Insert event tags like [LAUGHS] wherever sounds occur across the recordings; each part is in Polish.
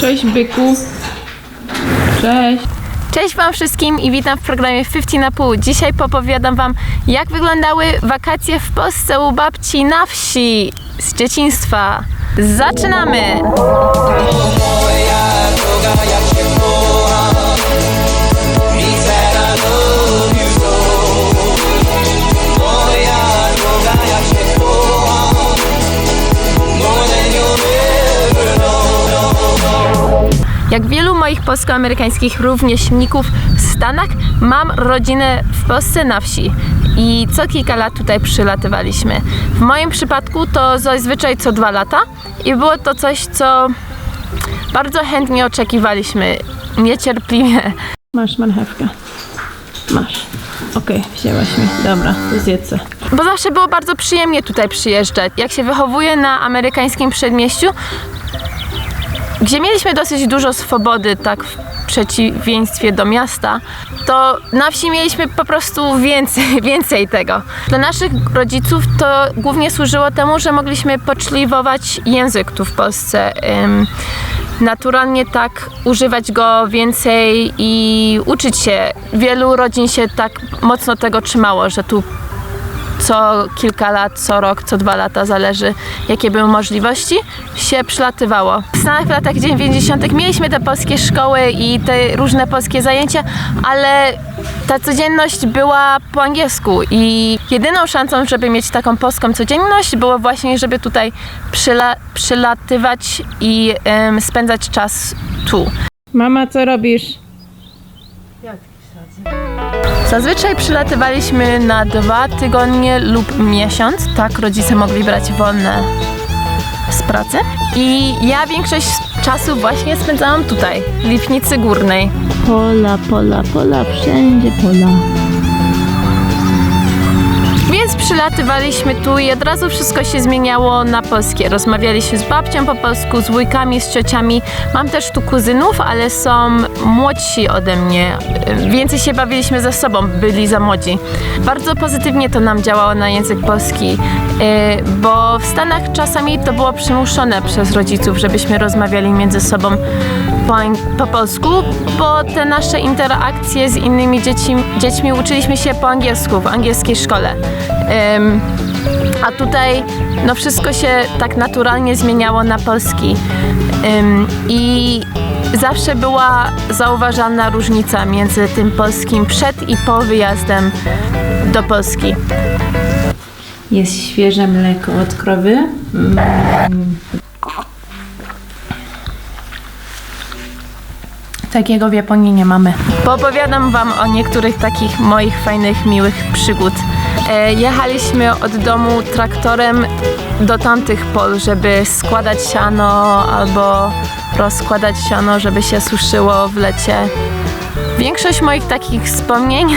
Cześć byku. Cześć. Cześć Wam wszystkim i witam w programie 50 na pół. Dzisiaj popowiadam Wam, jak wyglądały wakacje w Polsce u babci na wsi z dzieciństwa. Zaczynamy! Jak polsko-amerykańskich rówieśników w Stanach, mam rodzinę w Polsce na wsi i co kilka lat tutaj przylatywaliśmy. W moim przypadku to zazwyczaj co dwa lata i było to coś, co bardzo chętnie oczekiwaliśmy, niecierpliwie. Masz marchewkę. Masz. Okej, wzięłaś mi. Dobra, to zjedzę. Bo zawsze było bardzo przyjemnie tutaj przyjeżdżać. Jak się wychowuję na amerykańskim przedmieściu, gdzie mieliśmy dosyć dużo swobody, tak w przeciwieństwie do miasta, to na wsi mieliśmy po prostu więcej, [LAUGHS] więcej tego. Dla naszych rodziców to głównie służyło temu, że mogliśmy poczliwować język tu w Polsce. Ym, naturalnie tak używać go więcej i uczyć się. Wielu rodzin się tak mocno tego trzymało, że tu co kilka lat, co rok, co dwa lata, zależy jakie były możliwości, się przylatywało. W Stanach w latach 90. mieliśmy te polskie szkoły i te różne polskie zajęcia, ale ta codzienność była po angielsku i jedyną szansą, żeby mieć taką polską codzienność było właśnie, żeby tutaj przyla- przylatywać i em, spędzać czas tu. Mama, co robisz? Zazwyczaj przylatywaliśmy na dwa tygodnie lub miesiąc, tak rodzice mogli brać wolne z pracy. I ja większość czasu właśnie spędzałam tutaj, w Lipnicy Górnej. Pola, pola, pola, wszędzie pola. Przylatywaliśmy tu i od razu wszystko się zmieniało na polskie. Rozmawialiśmy z babcią po polsku, z wujkami, z ciociami. Mam też tu kuzynów, ale są młodsi ode mnie. Więcej się bawiliśmy ze sobą, byli za młodzi. Bardzo pozytywnie to nam działało na język polski, yy, bo w Stanach czasami to było przymuszone przez rodziców, żebyśmy rozmawiali między sobą po, po polsku, bo te nasze interakcje z innymi dzieci, dziećmi uczyliśmy się po angielsku, w angielskiej szkole. A tutaj no wszystko się tak naturalnie zmieniało na polski. I zawsze była zauważalna różnica między tym polskim przed i po wyjazdem do Polski. Jest świeże mleko od krowy. Takiego w Japonii nie mamy. Poopowiadam Wam o niektórych takich moich fajnych, miłych przygód. E, jechaliśmy od domu traktorem do tamtych pol, żeby składać siano albo rozkładać siano, żeby się suszyło w lecie. Większość moich takich wspomnień [LAUGHS]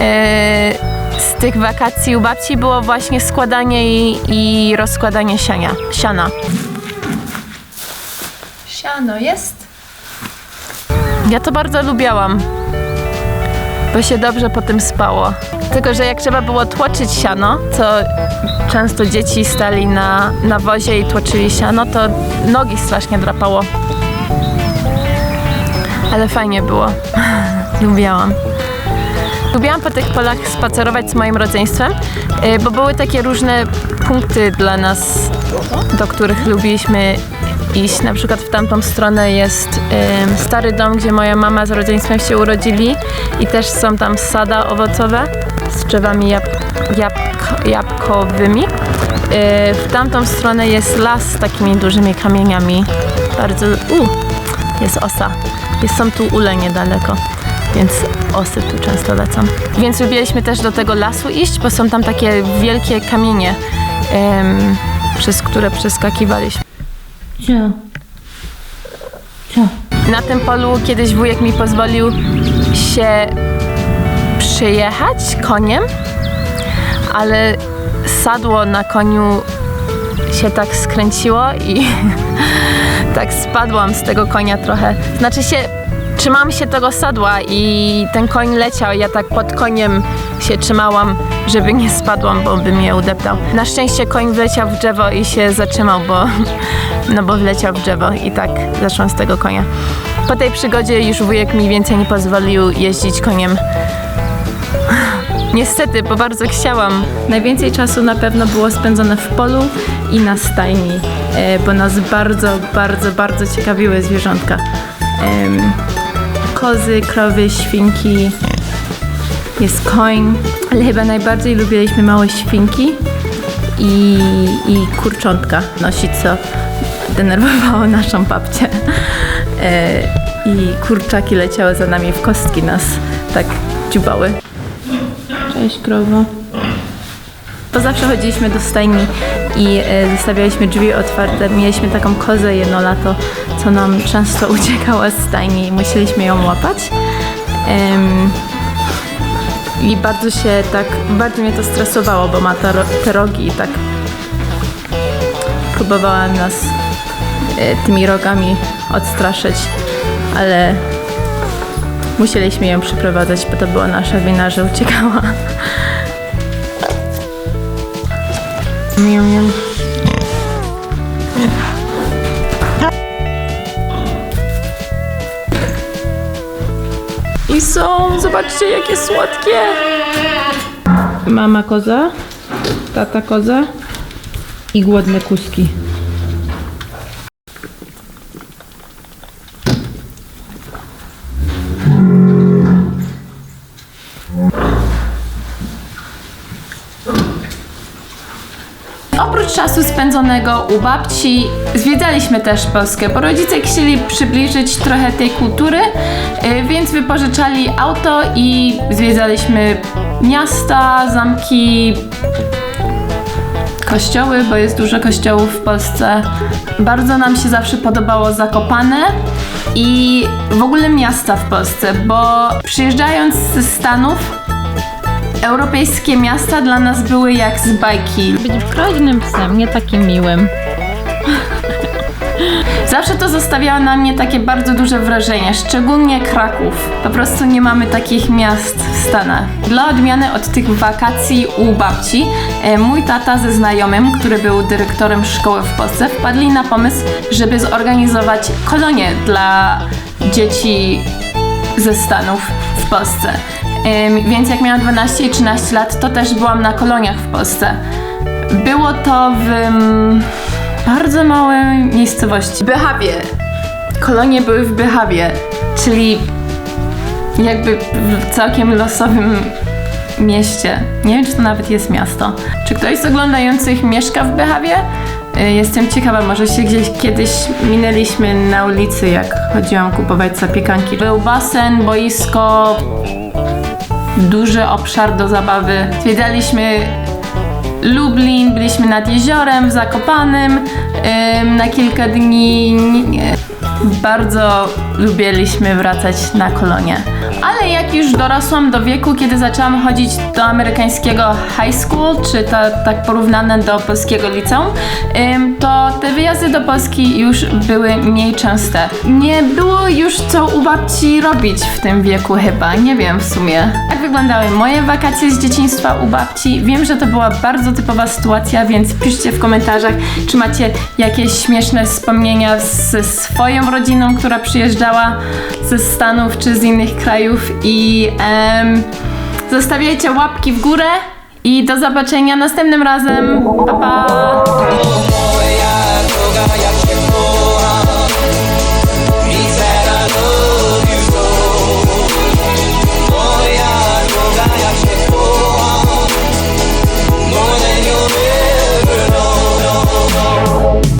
e, z tych wakacji u babci było właśnie składanie i, i rozkładanie siania, siana. Siano jest? Ja to bardzo lubiałam, bo się dobrze po tym spało. Tylko, że jak trzeba było tłoczyć siano, to często dzieci stali na, na wozie i tłoczyli siano, to nogi strasznie drapało. Ale fajnie było. [LAUGHS] Lubiałam. Lubiłam po tych polach spacerować z moim rodzeństwem, y, bo były takie różne punkty dla nas, do których lubiliśmy iść. Na przykład w tamtą stronę jest stary dom, gdzie moja mama z rodzeństwem się urodzili i też są tam sada owocowe drzewami jab jabłk jabłkowymi. Yy, w tamtą stronę jest las z takimi dużymi kamieniami. Bardzo... U, jest osa. Jest, są tu ule niedaleko, więc osy tu często lecą. Więc lubiliśmy też do tego lasu iść, bo są tam takie wielkie kamienie, ym, przez które przeskakiwaliśmy. Co? Co? Na tym polu kiedyś wujek mi pozwolił się przyjechać koniem, ale sadło na koniu się tak skręciło i [LAUGHS] tak spadłam z tego konia trochę. Znaczy się trzymałam się tego sadła i ten koń leciał. Ja tak pod koniem się trzymałam, żeby nie spadłam, bo by mnie udeptał. Na szczęście koń wleciał w drzewo i się zatrzymał, bo, [LAUGHS] no bo wleciał w drzewo i tak zeszłam z tego konia. Po tej przygodzie już wujek mi więcej nie pozwolił jeździć koniem. Niestety, bo bardzo chciałam. Najwięcej czasu na pewno było spędzone w polu i na stajni, e, bo nas bardzo, bardzo, bardzo ciekawiły zwierzątka. Kozy, krowy, świnki, jest koń, ale chyba najbardziej lubiliśmy małe świnki i, i kurczątka nosić, co denerwowało [LAUGHS] naszą babcię. E, I kurczaki leciały za nami w kostki, nas tak dziubały. Cześć krowo. Bo zawsze chodziliśmy do stajni i e, zostawialiśmy drzwi otwarte. Mieliśmy taką kozę jedno lato, co nam często [LAUGHS] uciekała z stajni i musieliśmy ją łapać. I bardzo się tak, bardzo mnie to stresowało, bo ma te, te rogi i tak próbowała nas e, tymi rogami odstraszyć, ale musieliśmy ją przyprowadzać, bo to była nasza wina, że uciekała. Miau. I są, zobaczcie jakie słodkie. Mama koza, tata koza i głodne kuski. Czasu spędzonego u babci, zwiedzaliśmy też Polskę, bo rodzice chcieli przybliżyć trochę tej kultury, y, więc wypożyczali auto i zwiedzaliśmy miasta, zamki, kościoły, bo jest dużo kościołów w Polsce. Bardzo nam się zawsze podobało Zakopane i w ogóle miasta w Polsce, bo przyjeżdżając ze Stanów, europejskie miasta dla nas były jak z bajki. Być groźnym psem, nie takim miłym. [LAUGHS] Zawsze to zostawiało na mnie takie bardzo duże wrażenie, szczególnie Kraków. Po prostu nie mamy takich miast w Stanach. Dla odmiany od tych wakacji u babci, e, mój tata ze znajomym, który był dyrektorem szkoły w Polsce, wpadli na pomysł, żeby zorganizować kolonię dla dzieci ze Stanów w Polsce. Więc jak miałam 12 i 13 lat, to też byłam na koloniach w Polsce. Było to w bardzo małej miejscowości. Byhawie. Kolonie były w Byhawie, czyli jakby w całkiem losowym mieście. Nie wiem, czy to nawet jest miasto. Czy ktoś z oglądających mieszka w Byhawie? Y, Jestem ciekawa, może się gdzieś kiedyś minęliśmy na ulicy, jak chodziłam kupować zapiekanki. Był basen, boisko, duży obszar do zabawy. Zwiedzaliśmy Lublin, byliśmy nad jeziorem w Zakopanym ym, na kilka dni. Nie- Bardzo lubiliśmy wracać na kolonie. Ale jak już dorosłam do wieku, kiedy zaczęłam chodzić do amerykańskiego high school, czy ta, tak porównane do polskiego liceum, to te wyjazdy do Polski już były mniej częste. Nie było już co u babci robić w tym wieku chyba, nie wiem w sumie. Jak wyglądały moje wakacje z dzieciństwa u babci? Wiem, że to była bardzo typowa sytuacja, więc piszcie w komentarzach, czy macie jakieś śmieszne wspomnienia ze swoją rodziną, która ze Stanów czy z innych krajów i em, zostawiajcie łapki w górę i do zobaczenia następnym razem. Pa pa!